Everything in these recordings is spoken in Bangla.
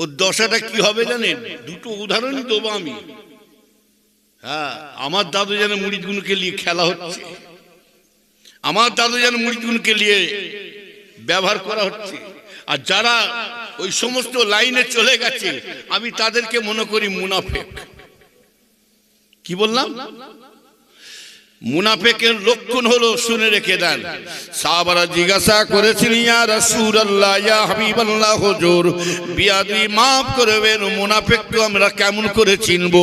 ওর দশাটা কি হবে জানেন? দুটো উদাহরণ দেবো আমি। হ্যাঁ আমার দাদু যেন মুড়িদগুলোকে নিয়ে খেলা হচ্ছে। আমার দাদু যেন মুড়িদগুলোকে নিয়ে ব্যবহার করা হচ্ছে। আর যারা ওই সমস্ত লাইনে চলে গেছে, আমি তাদেরকে মনে করি মুনাফেক। কি বললাম? মুনাফেকের লক্ষণ হলো শুনে রেখে দেন। সাহাবারা জিজ্ঞাসা করেছেন, ইয়া রাসূলুল্লাহ, ইয়া হাবিবাল্লাহ, হুজুর, বিয়াদি maaf করবেন মুনাফিককে আমরা কেমন করে চিনব?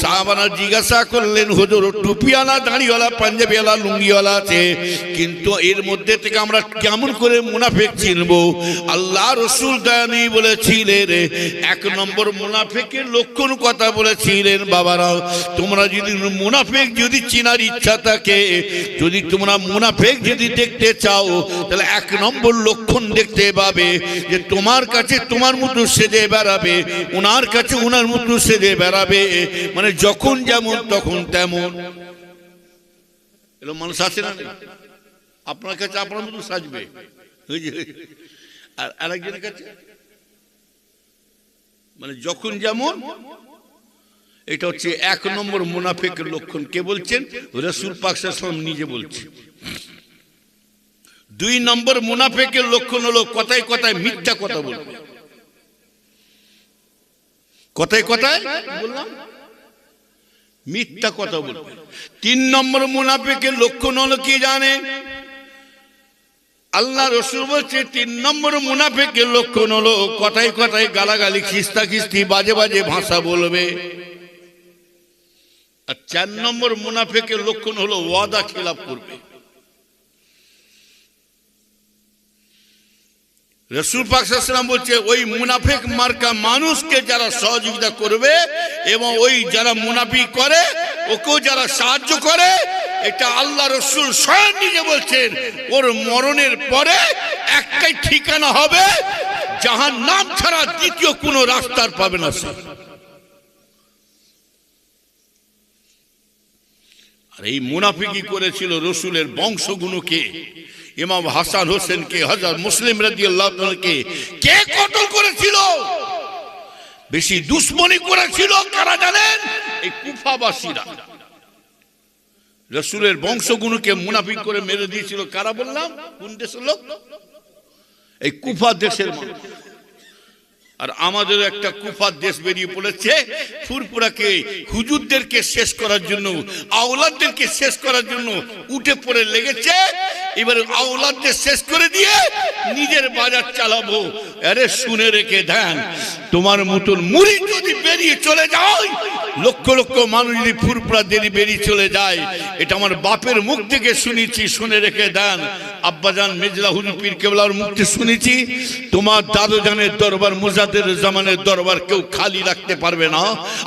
সাহাবারা জিজ্ঞাসা করলেন, হুজুর, টুপিওয়ালা, দাড়িওয়ালা, পাঞ্জাবিওয়ালা, লুঙ্গিওয়ালা আছে, কিন্তু এর মধ্যে থেকে আমরা কেমন করে মুনাফিক চিনব? আল্লাহ রসুল দানি বলেছিলেন, এক নম্বর মুনাফিকের লক্ষণ কথা বলেছিলেন, বাবারা, তোমরা যদি মুনাফিক যদি চিনার ইচ্ছা থাকে যদি তোমরা মুনাফেক যদি দেখতে চাও, তাহলে এক নম্বর লক্ষণ দেখতে পাবে যে তোমার কাছে তোমার মতো সেজে বেড়াবে ওনার কাছে ওনার মতো সেজে বেড়াবে মানে যখন যেমন তখন তেমন। এরকম মানুষ আছে না আপনার কাছে আপনার মতো সাজবে। আর আরেকজনের কাছে? মানে যখন যেমন এটা হচ্ছে এক নম্বর মুনাফেকের লক্ষণ। কে বলছেন? রসুল পাকসাম নিজে বলছে। দুই নম্বর মুনাফেকের লক্ষণ হলো কথায় কথায় মিথ্যা কথা বলবে। কথায় কথায় বললাম, মিথ্যা কথা বলবে। তিন নম্বর মুনাফেকের লক্ষণ হলো কি জানে আল্লাহ রসুল বলছে, তিন নম্বর মুনাফেকের লক্ষণ হলো কথায় কথায় গালাগালি খিস্তা খিস্তি বাজে বাজে ভাষা বলবে। আর চার নম্বর মুনাফেকের লক্ষণ হলো ওয়াদা খেলাপ করবে। রসুল পাকসালাম বলছে, ওই মুনাফেক মার্কা মানুষকে যারা সহযোগিতা করবে এবং ওই যারা মুনাফি করে, ওকেও যারা সাহায্য করে, এটা আল্লাহ রসুল স্বয়ং নিজে বলছেন, ওর মরণের পরে একটাই ঠিকানা হবে যাহার নাম ছাড়া দ্বিতীয় কোনো রাস্তার পাবে না সে। আর এই মুনাফিকি করেছিল রসুলের বংশগুলোকে ইমাম হাসান হোসেনকে, হাজার মুসলিম রাজি কে কতল করেছিল? বেশি দুশ্মনী করেছিল, কারা জানেন? এই কুফাবাসীরা। রসুলের বংশগুলোকে মুনাফিক করে মেরে দিয়েছিল, কারা বললাম? কোন দেশের লোক? এই কুফা দেশের মানুষ। আর আমাদের একটা কুফার দেশ বেরিয়ে পড়েছে। ফুরপুরাকে হুজুরদেরকে শেষ করার জন্য, আওলাদদেরকে শেষ করার জন্য উঠে পড়ে লেগেছে। এবারে আওলাদদের শেষ করে দিয়ে নিজের বাজার চালাবো। আরে শুনে রেখে দেন, তোমার মতন মুড়ি যদি বেরিয়ে চলে যায় লক্ষ লক্ষ মানুষ যদি ফুরপুরা দেরি বেরিয়ে চলে যায়, এটা আমার বাপের মুখ থেকে শুনেছি, শুনে রেখে দেন। আব্বাজান মেজলা হুজুর পীর কেবলার মুখ থেকে শুনেছি, তোমার দাদু জানের দরবার মুজাদের জামানের দরবার কেউ খালি রাখতে পারবে না।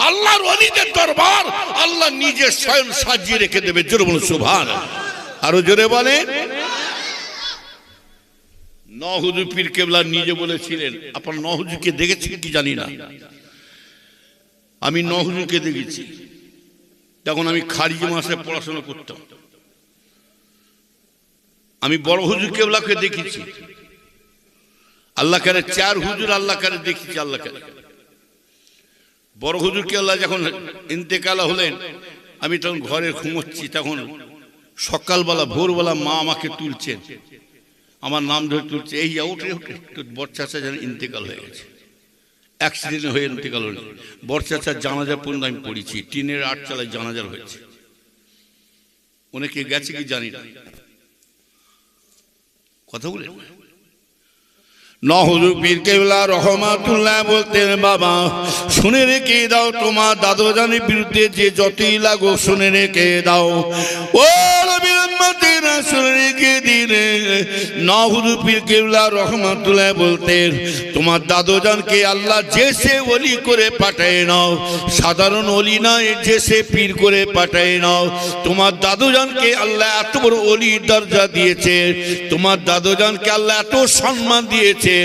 আল্লাহর অলিদের দরবার আল্লাহ নিজে স্বয়ং সাজিয়ে রেখে দেবে। জোরে বলুন সুভান আরও জোরে বলেন। নহজু পীর কেবলা নিজে বলেছিলেন, আপনার নহজুকে দেখেছেন কি জানি না? আমি নহজুকে দেখেছি। তখন আমি খারিজ মাসে পড়াশোনা করতাম। আমি বড় হুজুর কেবলাকে দেখেছি। আল্লাহ কারে চার হুজুর আল্লাহ কারে দেখেছি, আল্লাহ বড় হুজুর কেবলা যখন ইন্তেকালা হলেন, আমি তখন ঘরে ঘুমোচ্ছি, তখন সকালবেলা, ভোরবেলা মা আমাকে তুলছেন। আমার নাম ধরে তুলছে, এই যা, উঠে উঠে বরচাচা যেন ইন্তেকাল হয়ে গেছে। অ্যাক্সিডেন্ট হয়ে ইন্তেকাল হল। বরচাচার জানাজা পর্যন্ত আমি পড়েছি। টিনের আট চালায় জানাজার হয়েছে। অনেকে গেছে কি জানি না। কথা বলে? রহমাতুল্লাহ বলতেন, বাবা, শুনে রেখে দাও, তোমার দাদু জানের বিরুদ্ধে যে যতই লাগো শুনে রেখে দাও। ও নবীর উম্মতেরা শুনে রেখে দিলে। নহজুর পীর কেবলা রহমাতুল্লাহ বলতেন, তোমার দাদুজানকে আল্লাহ যে সে অলি করে পাঠায় নাও, সাধারণ অলি নয় যে সে পীর করে পাঠায় নাও। তোমার দাদু জানকে আল্লাহ এত বড় অলি দরজা দিয়েছে, তোমার দাদু জানকে আল্লাহ এত সম্মান দিয়েছে,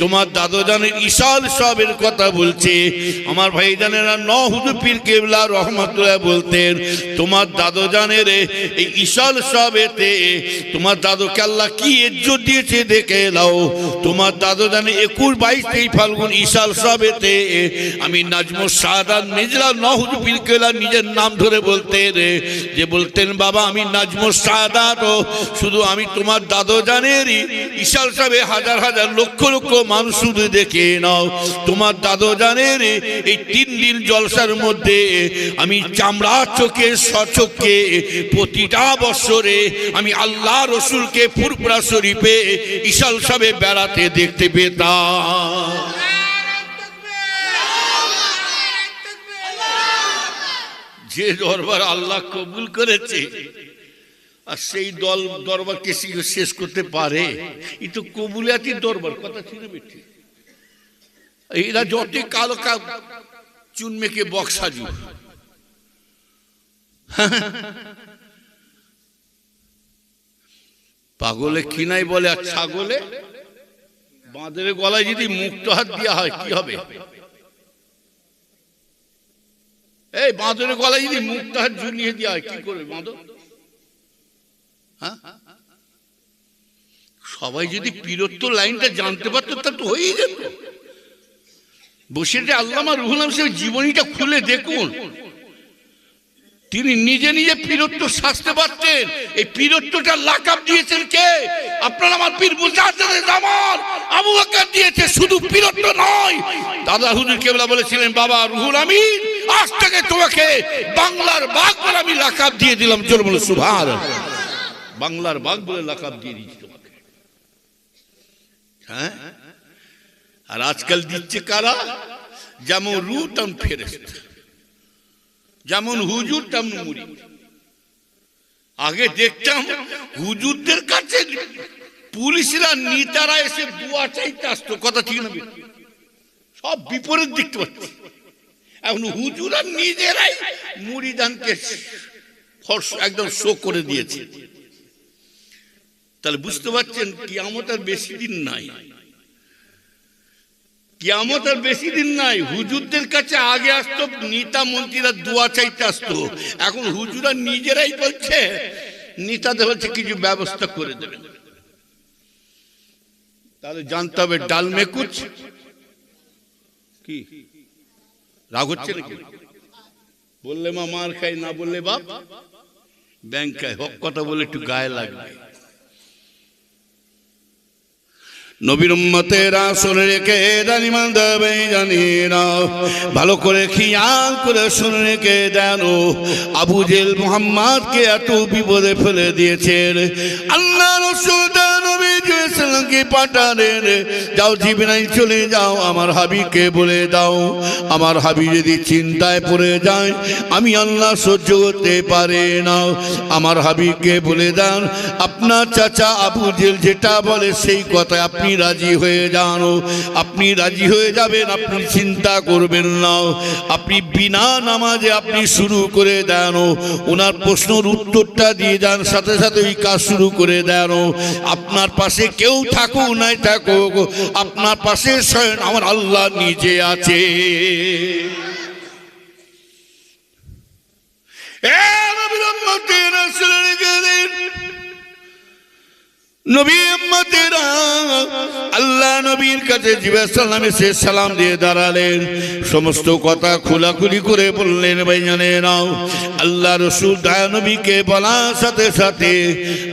তোমার দাদু জানের ইশাল সবের কথা বলছে। আমার ভাই জানেরা নহুদু পীর কেবলা রহমতুল্লাহ বলতেন, তোমার দাদু জানের এই ইশাল সবেতে তোমার দাদুকে আল্লাহ কি ইজ্জত দিয়েছে দেখে নাও। তোমার দাদু জানে একুশ বাইশ তেই ফাল্গুন ইশাল সবেতে। আমি নাজমুল সাদাত মিজলা নহজ বিলকেলা নিজের নাম ধরে বলতেন। যে বলতেন, বাবা, আমি নাজমুল সাদাত ও শুধু আমি তোমার দাদু জানেরই। ইশাল সাহেবে হাজার হাজার লক্ষ লক্ষ মানুষ শুধু দেখে নাও। তোমার দাদু জানের এই তিন দিন জলসার মধ্যে আমি চামড়া চোখে সচোখে প্রতিটা বছরে আমি আল্লাহ রসুলকে ফুরপুরা শরীফে ইশাল সাহেবে বেড়াতে দেখতে পেতাম। যে দরবার আল্লাহ কবুল করেছে, আর সেই দল দরবারকে সে- শেষ করতে পারে, এই তো কবুলিয়াতির দরবার, কথা ছিল এরা যত কালো কা চুন মেকে বক্সাজু পাগলে কিনাই বলে আর ছাগলে? বাঁধের গলায় যদি মুক্ত হাত দেওয়া হয়, কি হবে? এই বাঁধের গলায় যদি মুক্ত হাত ঝুলিয়ে দেওয়া হয়, কি করবে বাঁধর হ্যাঁ? সবাই যদি পীরত্ব লাইনটা জানতে পারতো, তা তো হয়েই যেত। বসে যে আল্লামা রুহুল আলম জীবনীটা খুলে দেখুন। তিনি নিজে নিজে পীরত্ব সাজতে পারতেন এই পীরত্বটা লাকাব দিয়েছেন কে? আপনার আমার পীর মুজাহিদের জামান আবু বকর দিয়েছে, শুধু পীরত্ব নয়। দাদা হুজুর কেবলা বলেছিলেন, বাবা রুহুল আমিন, আজ থেকে তোমাকে বাংলার বাঘ বলে আমি লাকাব দিয়ে দিলাম। চল বলে সুভার বাংলার বাঘ বলে লাকাব দিয়ে দিচ্ছি তোমাকে। হ্যাঁ? আর আজকাল দিচ্ছে কারা? যেমন রু তেমন ফেরেস্ত যেমন হুজুর তেমন মুড়ি। আগে দেখতাম হুজুরদের কাছে পুলিশরা নেতারা এসে দুয়া চাইতে আসতো কথা ঠিক না সব বিপরীত দেখতে পাচ্ছি। এখন হুজুরা নিজেরাই মুড়িদানকে একদম শো করে দিয়েছে। তাহলে বুঝতে পারছেন কিয়ামত আর বেশি দিন নাই। কিয়ামত আর বেশি দিন নাই। হুজুরদের কাছে আগে আসতো, নেতা মন্ত্রীরা দোয়া চাইতে আসতো। এখন হুজুরা নিজেরাই বলছে, নেতাদের হচ্ছে কিছু ব্যবস্থা করে দেবেন। তাহলে জানতে হবে ডাল মেকুচ। কি? রাগ হচ্ছে নাকি? বললে মা মার খাই না বললে বাপ। ব্যাংক খায়, হক কথা বলে একটু গায়ে লাগবে। নবীর উম্মতেরা শুনে রেখে জানিমান দেবে জানি না ভালো করে খিয়াল করে শুনে রেখে দেন আবু জেল মোহাম্মদকে এত বিপদে ফেলে দিয়েছেন। আল্লাহ রসুল নবী জুয়েসালামকে পাঠালেন যাও জীবনাই চলে যাও, আমার হাবিকে বলে দাও। আমার হাবি যদি চিন্তায় পড়ে যায়, আমি আল্লাহ সহ্য করতে পারে না। আমার হাবিকে বলে দেন আপনার চাচা আবু জেল যেটা বলে সেই কথায় আপনি রাজি হয়ে যান। আপনি রাজি হয়ে যাবেন, আপনি চিন্তা করবেন না। আপনি বিনা নামাজে আপনি শুরু করে দেন। ওনার প্রশ্নের উত্তরটা দিয়ে যান, সাথে সাথে ওই কাজ শুরু করে দেন। আপনার পাশে কেউ থাকুক নাই থাকুক আপনার পাশে স্বয়ং আমার আল্লাহ নিজে আছে। এ রাসূলের নবী উম্মতেরা, আল্লাহ নবীর কাছে জিবাস সালাম সালাম দিয়ে দাঁড়ালেন। সমস্ত কথা খোলাখুলি করে বললেন, ভাই নাও আল্লাহ রসুল দয়া নবীকে বলার সাথে সাথে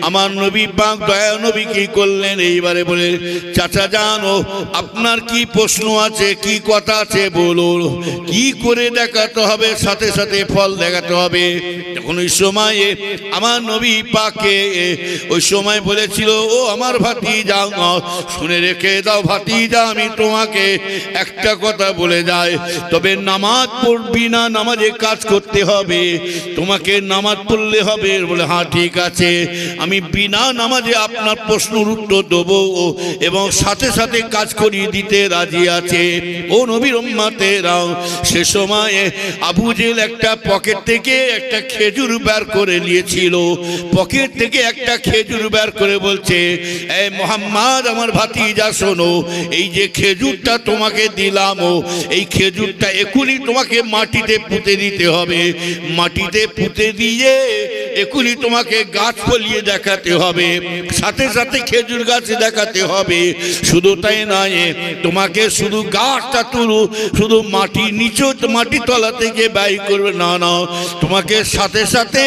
আমার নবী পাক দয়া নবী কি করলেন? এইবারে বলে, চাচা জানো, আপনার কি প্রশ্ন আছে, কি কথা আছে বলুন কি করে দেখাতে হবে, সাথে সাথে ফল দেখাতে হবে? তখন ওই সময়ে আমার নবী পাকে, ওই সময় বলেছিল ও আমার ভাতি যাও শুনে রেখে দাও ভাতি যা আমি তোমাকে একটা কথা বলে যাই। তবে নামাজ পড়বি না, নামাজে কাজ করতে হবে। তোমাকে নামাজ পড়লে হবে। বলে হ্যাঁ ঠিক আছে। আমি বিনা নামাজে আপনার প্রশ্নের উত্তর দেবো এবং সাথে সাথে কাজ করিয়ে দিতে রাজি আছে। ও নবীর রাও সে সময়ে আবু জেল একটা পকেট থেকে একটা খেজুর বের করে নিয়েছিল। পকেট থেকে একটা খেজুর বের করে বলছে এই মোহাম্মদ, আমার শোনো, এই যে খেজুরটা তোমাকে দিলাম এই খেজুরটা এখনই তোমাকে মাটিতে পুঁতে দিতে হবে। মাটিতে পুঁতে দিয়ে এখনই তোমাকে গাছ ফলিয়ে দেখাতে হবে, সাথে সাথে খেজুর গাছ দেখাতে হবে। শুধু তাই নয়, তোমাকে শুধু গাছটা তুলু, শুধু মাটি নিচু মাটি তলা থেকে ব্যয় করবে। না না, তোমাকে সাথে সাথে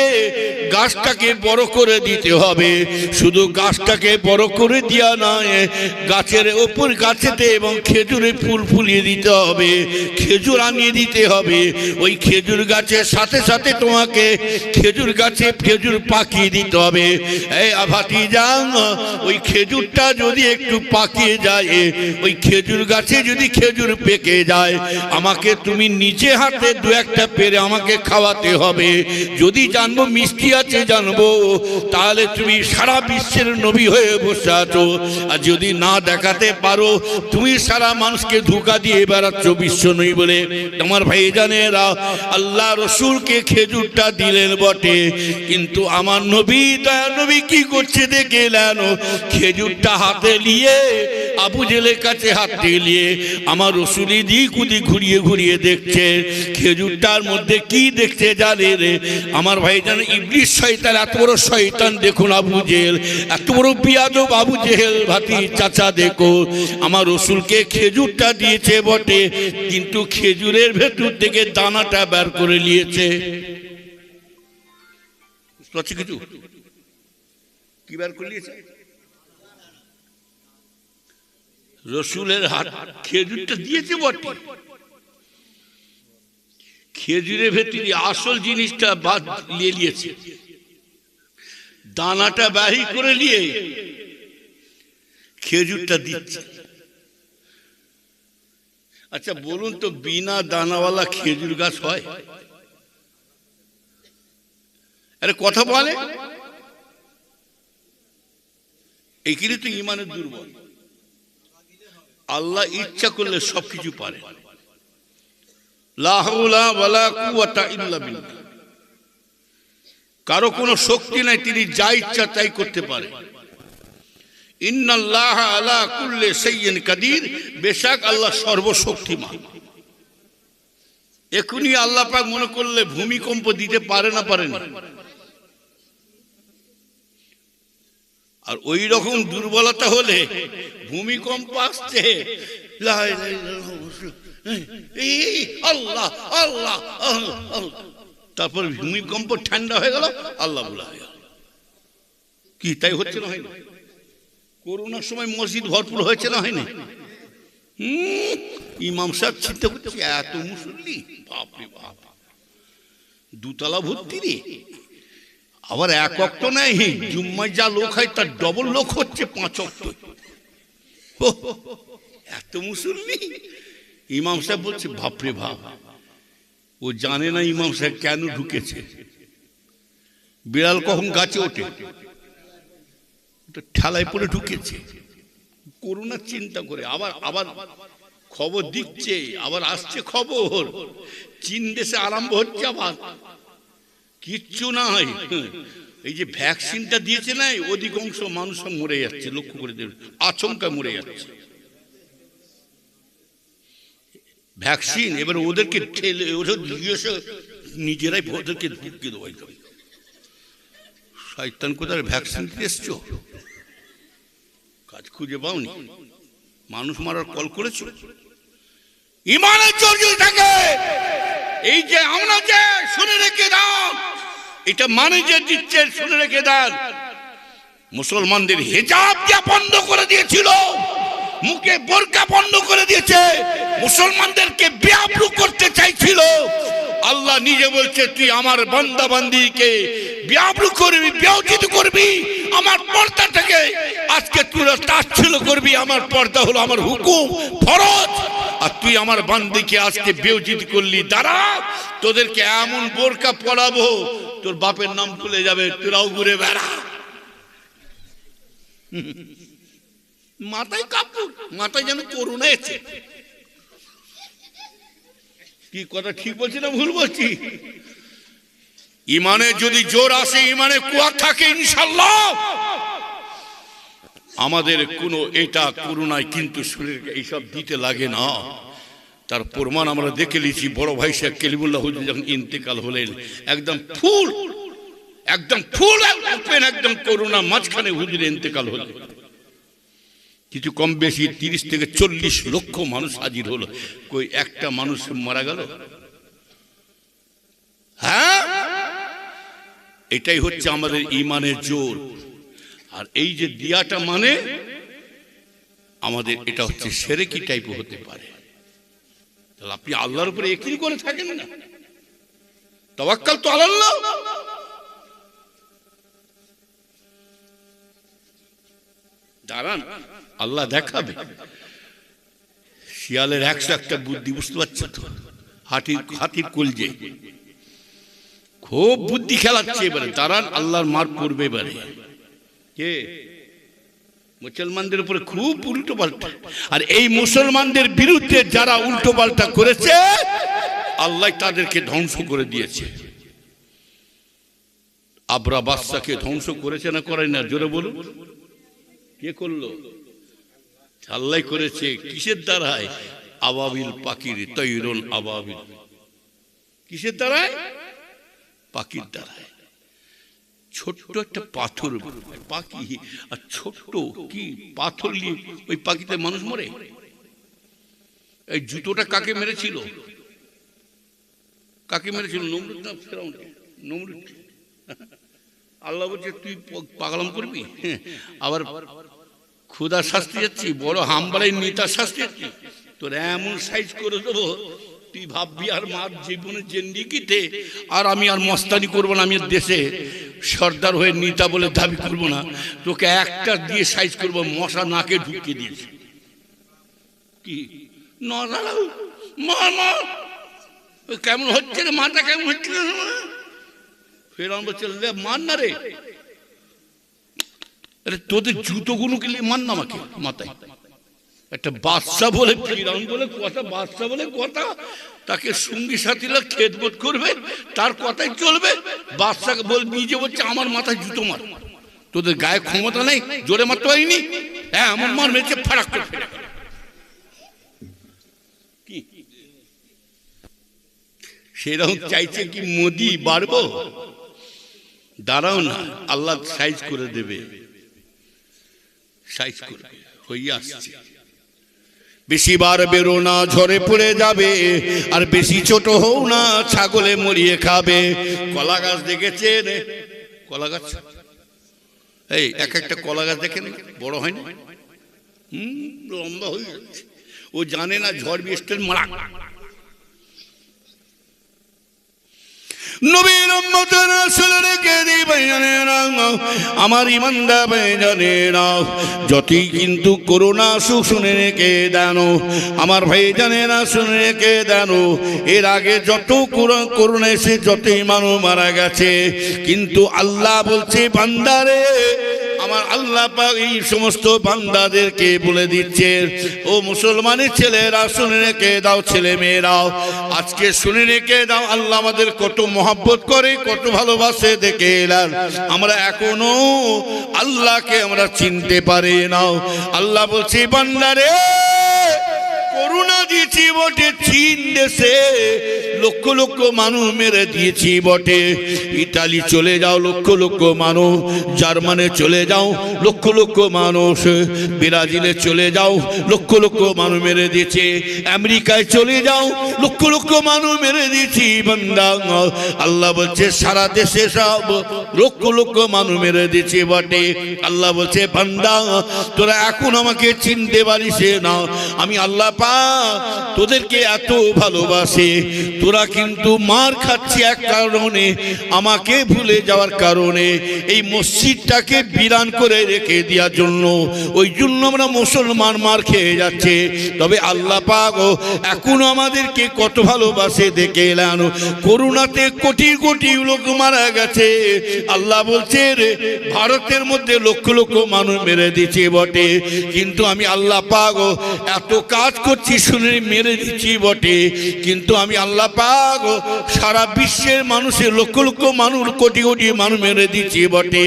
গাছটাকে বড় করে দিতে হবে। শুধু গাছটাকে বড় করে দেওয়া নয়, গাছের ওপর গাছেতে এবং খেজুরে ফুল ফুলিয়ে দিতে হবে, খেজুর আনিয়ে দিতে হবে। ওই খেজুর গাছের সাথে সাথে তোমাকে খেজুর গাছে খেজুর পাকিয়ে দিতে হবে। এই আভাতি যান, ওই খেজুরটা যদি একটু পাকিয়ে যায়, ওই খেজুর গাছে যদি খেজুর পেকে যায়, আমাকে তুমি নিচে হাতে দু একটা পেরে আমাকে খাওয়াতে হবে। যদি জানব মিষ্টি আছে জানব, তাহলে তুমি সারা বিশ্বের নবী হয়ে বসে আছো। আর যদি না দেখাতে পারো, তুমি সারা মানুষকে ধোকা দিয়ে বেড়াচ্ছ, বিশ্ব নই বলে। তোমার ভাই জানেরা আল্লাহ রসুলকে খেজুরটা দিলেন বটে। কিন্তু আমার নবী, দয়া নবী কি করছে দেখে খেজুরটা হাতে নিয়ে, আবু জেলের কাছে হাত দিয়ে আমার রসুলি দিক উদিক ঘুরিয়ে ঘুরিয়ে দেখছে। খেজুরটার মধ্যে কি দেখছে জানে রে? আমার ভাই জানে ইবলিশ শয়তান, এত বড় শয়তান দেখুন আবু জেল এত বড় পিয়াজব বাবু জেহেল ভাতি চাচা দেখো। আমার রসুলকে খেজুরটা দিয়েছে বটে, কিন্তু খেজুরের ভেতর থেকে দানাটা বের করে নিয়েছে। কিছু? কি বের করে নিয়েছে? রসুলের হাত খেজুরটা দিয়েছে বটে। খেজুরের ভেতরে আসল জিনিসটা বাদ নিয়ে নিয়েছে। দানাটা বাহি করে নিয়ে খেজুরটা দিচ্ছে। আচ্ছা বলুন তো, বিনা দানাওয়ালা খেজুর গাছ হয়? আরে, কথা বলে। এইখানে তো ইমানের দুর্বল। আল্লাহ ইচ্ছা করলে সবকিছু পারে। লা হাওলা ওয়ালা কুওয়াতা ইল্লা বিল্লাহ। কারও কোনো শক্তি নাই তিনি যা ইচ্ছা তাই করতে পারে। ইন্নাল্লাহ আলা কুল্লে সাইয়্যিন কাদির বেশাক আল্লাহ সর্বশক্তিমান। এখনই আল্লাহ পাক মনে করলে ভূমিকম্প দিতে পারে না পারে না। আর ওই রকম দুর্বলতা হলে ভূমিকম্প আসছে। আল্লাহ আল্লাহ, আল্লাহ। তারপর ভূমিকম্প ঠান্ডা হয়ে গেল আল্লাহ বলা হয়ে গেল কি তাই হচ্ছে না হয়নি? করোনার সময় মসজিদ ভরপুর হয়েছে না হয়নি? হুম, ইমাম সাহেব চিন্তা করছে এত মুসল্লি বাপরে বাপ। দুতলা ভর্তি রে। আবার এক অক্ট নেই জুম্মায় যা লোক হয় তার ডবল লোক হচ্ছে পাঁচ অক্ট এত মুসল্লি। ইমাম সাহেব বলছে বাপরে বাপ। ও জানে না ইমাম সাহেব কেন ঢুকেছে। বিড়াল কখন গাছে ওঠে? ঠেলায় পড়ে ঢুকেছে। করোনার চিন্তা করে। আবার আবার খবর দিচ্ছে, আবার আসছে খবর। চীন দেশে আরম্ভ হচ্ছে আবার। কিচ্ছু নাই। এই যে ভ্যাকসিনটা দিয়েছে নাই অধিকাংশ মানুষ মরে যাচ্ছে, লক্ষ্য করে দেবে আচমকা মরে যাচ্ছে। ভ্যাকসিন এবার ওদেরকে ঠেলে, ওদের নিজস্ব নিজেরাই ওদেরকে ঢুকিয়ে দেবো একদম। শয়তান কোথায় ভ্যাকসিন দিতে এসছো? কাজ খুঁজে পাওনি। মানুষ মারার কল করেছ? ইমানের জোর যদি থাকে, এই যে আমরা যে শুনে রেখে দাও, এটা মানে যে দিচ্ছে শুনে রেখে দেন। মুসলমানদের হেজাব যা বন্ধ করে দিয়েছিল, মুখে বোরকা বন্ধ করে দিয়েছে মুসলমানদেরকে বেআব্রু করতে চাইছিল। আল্লাহ নিজে বলছে, তুই আমার বান্দা বান্দিকে বেআব্রু করবি বেউচিত করবি, আমার পর্দা থেকে। আজকে তুই তাচ্ছিল করবি, আমার পর্দা হলো আমার হুকুম, ফরজ। আর তুই আমার বান্দিকে আজকে বেউচিত করলি, দাঁড়া, তোদেরকে এমন বোরকা পড়াবো তোর বাপের নাম ভুলে যাবে, তোরাও ঘুরে বেড়া। মাথায় কাপড়, মাথায় যেন করুণা এসে কি কথা ঠিক বলছি না ভুল বলছি? ইমানে যদি জোর আসে, ইমানে কুয়া থাকে ইনশাল্লাহ আমাদের কোনো এটা করুণায় কিন্তু শরীর এইসব দিতে লাগে না। তার প্রমাণ আমরা দেখে নিয়েছি, বড় ভাই শেখ কেলিমুল্লাহ যখন ইন্তেকাল হলেন, একদম ফুল একদম ফুল, একদম করোনা মাঝখানে হুজুর ইন্তেকাল হলো। কিছু কম বেশি তিরিশ থেকে চল্লিশ লক্ষ মানুষ হাজির হলো। কই, একটা মানুষ মারা গেল? হ্যাঁ? এটাই হচ্ছে আমাদের ইমানের জোর। আর এই যে দিয়াটা মানে আমাদের এটা হচ্ছে সেরেকি টাইপ হতে পারে। তাহলে আপনি আল্লাহর উপরে একই করে থাকেন না। তবাক্কাল তো আল্লাহ দাঁড়ান, আল্লাহ দেখাবে। শিয়ালের একশো একটা বুদ্ধি বুঝতে পারছ তো? হাতির হাতির কলজে। খুব বুদ্ধি খেলাচ্ছে এবারে। দাঁড়ান, আল্লাহর মার পড়বে এবারে। কে? মুসলমানদের উপরে খুব উল্টো পাল্টা। আর এই মুসলমানদের বিরুদ্ধে যারা উল্টো পাল্টা করেছে, আল্লাহ তাদেরকে ধ্বংস করে দিয়েছে। আবরা বাদশাকে ধ্বংস করেছে না করে না? জোরে বলুন। কে করল? আল্লাহ করেছে কিসের দ্বারায়? আবাবিল পাখির তৈরন আবাবিল। কিসের দ্বারায়? পাখির দ্বারায়। ছোট্ট একটা পাথর, পাখি, আর ছোট্ট কি পাথর নিয়ে ওই পাখিতে মানুষ মরে? এই জুতোটা কাকে মেরেছিল? কাকে মেরেছিল? আল্লাহ বলছে, তুই পাগলাম করবি? আবার ক্ষুদা শাস্তি যাচ্ছি বড় হামবালাই নেতার শাস্তি যাচ্ছি। তোর এমন সাইজ করে দেবো তুই ভাববি আর মার জীবনের জেন্দিগিতে আর আমি আর মস্তানি করব না আমি দেশে সর্দার হয়ে নেতা বলে দাবি করব না। তোকে একটা দিয়ে সাইজ করব মশা নাকে ঢুকিয়ে দিয়েছে। কি? মা কেমন হচ্ছে রে মাটা কেমন হচ্ছে ফের আমি বলছি "লে, মান না রে। আরে তোদের জুতোগুলো কি মান না আমাকে মাথায়। একটা বাচ্চা বলে ফিরাউন বলে কথা বাচ্চা বলে কথা, তাকে সঙ্গী সাথীরা খেদবোধ করবে, তার কথাই চলবে। বাচ্চাকে বল, নিজে বলছে, আমার মাথায় জুতো মার। তোদের গায়ে ক্ষমতা নেই, জোরে মারতে পারিনি? হ্যাঁ আমার মার মেরেছে, ফারাক করে। কি? সেরকম চাইছে কি মোদি বাড়বো? দাঁড়াও না, আল্লাহ সাইজ করে দেবে। সাইজ করবে হয়ে আসছে। বেশি বার বেরো না ঝরে পড়ে যাবে, আর বেশি ছোট হও না, ছাগলে মরিয়ে খাবে। কলা গাছ দেখেছেন? কলা গাছ? এই, এক একটা কলা গাছ দেখেন, বড় হয় না? হুম, লম্বা হয়ে যাচ্ছে ও জানে না ঝড় বৃষ্টির মারা নবীর উম্মতের রাসূলের কেদি না আমার ইমানদা জানে না যতই কিন্তু করোনা সুখ শুনে রেখে দানো আমার ভাই জানে না শুনে রেখে দানো এর আগে যত করো- করোনা এসে যতই মানুষ মারা গেছে, কিন্তু আল্লাহ বলছে, বান্দারে আমার আল্লাহ পাক এই সমস্ত বান্দাদেরকে বলে দিচ্ছে, ও মুসলমানের ছেলেরা, শুনে রেখে দাও ছেলে মেয়েরাও। আজকে শুনে রেখে দাও, আল্লাহ আমাদের কত মহাব্বত করে, কত ভালোবাসে, দেখে এলাম। আমরা এখনও আল্লাহকে আমরা চিনতে পারি নাও আল্লাহ বলছি, বান্দারে করুণা দিয়েছি বটে, চীন দেশে লক্ষ লক্ষ মানুষ মেরে দিয়েছি বটে। ইতালি চলে যাও, লক্ষ লক্ষ মানুষ, জার্মানে চলে যাও, লক্ষ লক্ষ মানুষ, ব্রাজিলে চলে যাও, লক্ষ লক্ষ মানুষ মেরে দিয়েছে। আমেরিকায় চলে যাও, লক্ষ লক্ষ মানুষ মেরে দিয়েছি বান্দা আল্লাহ বলছে, সারা দেশে সব লক্ষ লক্ষ মানুষ মেরে দিয়েছে বটে। আল্লাহ বলছে, বান্দা, তোরা এখন আমাকে চিনতে পারিস না। আমি আল্লাহ পা, তোদেরকে এত ভালোবাসে। তোরা কিন্তু মার খাচ্ছি এক কারণে, আমাকে ভুলে যাওয়ার কারণে। এই মসজিদটাকে বিরান করে রেখে দেওয়ার জন্য, ওই জন্য আমরা মুসলমান মার খেয়ে যাচ্ছে। তবে আল্লাহ পাক ও এখনও আমাদেরকে কত ভালোবাসে, দেখে এলেন। করুণাতে কোটি কোটি লোক মারা গেছে। আল্লাহ বলছে রে, ভারতের মধ্যে লক্ষ লক্ষ মানুষ মেরে দিচ্ছে বটে। কিন্তু আমি আল্লাহ পাক এত কাজ করছি, শুনে মেরে দিচ্ছি বটে। কিন্তু আমি আল্লাহ পাক সারা বিশ্বের মানুষের লক্ষ লক্ষ মানুষ, কোটি কোটি মানুষ মেরে দিচ্ছি বটে।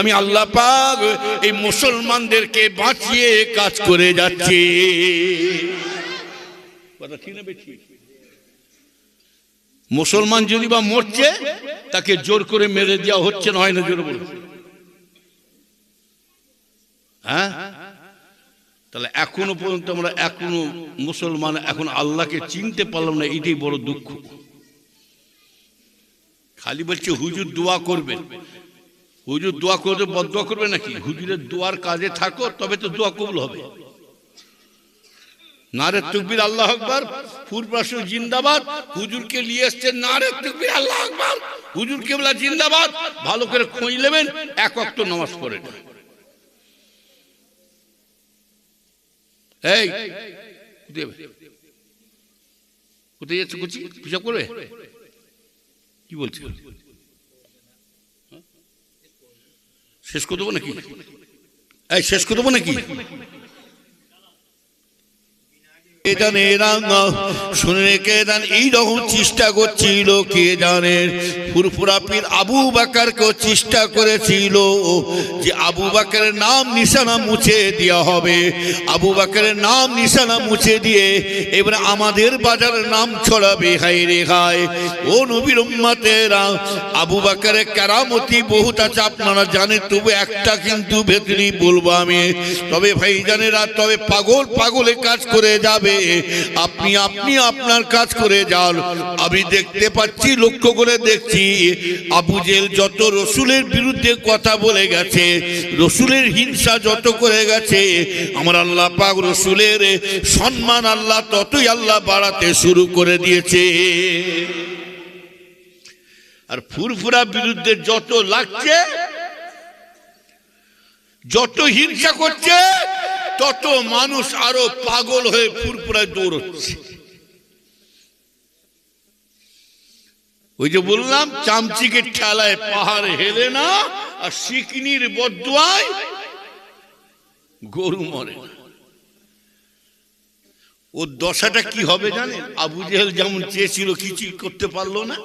আমি আল্লাহ পাক এই মুসলমানদেরকে বাঁচিয়ে কাজ করে যাচ্ছি? মুসলমান যদি বা মরছে, তাকে জোর করে মেরে দেওয়া হচ্ছে না, হয় না জোর বলুন। হ্যাঁ? তাহলে এখনও পর্যন্ত আমরা এখনও মুসলমান, এখন আল্লাহকে চিনতে পারলাম না, এটাই বড় দুঃখ। খালি বলছে, হুজুর দোয়া করবেন। হুজুর দোয়া করবে বদোয়া করবে নাকি? হুজুরের দোয়ার কাজে থাকো, তবে তো দোয়া কবুল হবে। নারে তুকবির, আল্লাহ আকবার। ফুরপ্রাসু জিন্দাবাদ। হুজুরকে নিয়ে এসছেন নারে তুকবির, আল্লাহ আকবার। হুজুরকে বলা জিন্দাবাদ। ভালো করে খোঁজ নেবেন, এক অক্ত নামাজ পড়ে না এই কোথায় কোথায় যাচ্ছে করছি হিসাব করবে কি বলছি শেষ করে দেবো নাকি এই শেষ করে দেবো নাকি জানে রাঙা। শুনে কে জান চেষ্টা করছিল কে জানে ফুরফুরা পীর আবু চেষ্টা করেছিল যে আবু বাকারের নাম নিশানা মুছে দেওয়া হবে। আবু বাকারের নাম নিশানা মুছে দিয়ে এবারে আমাদের বাজারের নাম ছড়াবে হাই রে হাই ও নবীর উম্মাতেরা, আবু বাকারের কারামতি বহুত আছে, আপনারা জানেন, তবু একটা কিন্তু ভেতরি বলব আমি। তবে ভাই জানেরা তবে পাগল পাগলে কাজ করে যাবে। আপনি আপনি আপনার কাজ করে যান। আমি দেখতে পাচ্ছি, লক্ষ্য করে দেখছি, আবু জেল যত রসুলের বিরুদ্ধে কথা বলে গেছে, রসুলের হিংসা যত করে গেছে, আমার আল্লাহ পাক রসুলের সম্মান আল্লাহ ততই আল্লাহ বাড়াতে শুরু করে দিয়েছে। আর ফুরফুরা বিরুদ্ধে যত লাগছে, যত হিংসা করছে তত মানুষ আরও পাগল হয়ে ফুরফুরায় দৌড়চ্ছে। ওই যে বললাম চামচিকের ঠেলায় পাহাড় হেলে না, আর সিকনির বদুয়ায় গরু মরে ওর দশাটা কি হবে জানেন? আবু জেহেল যেমন চেয়েছিল, কিছুই করতে পারল না।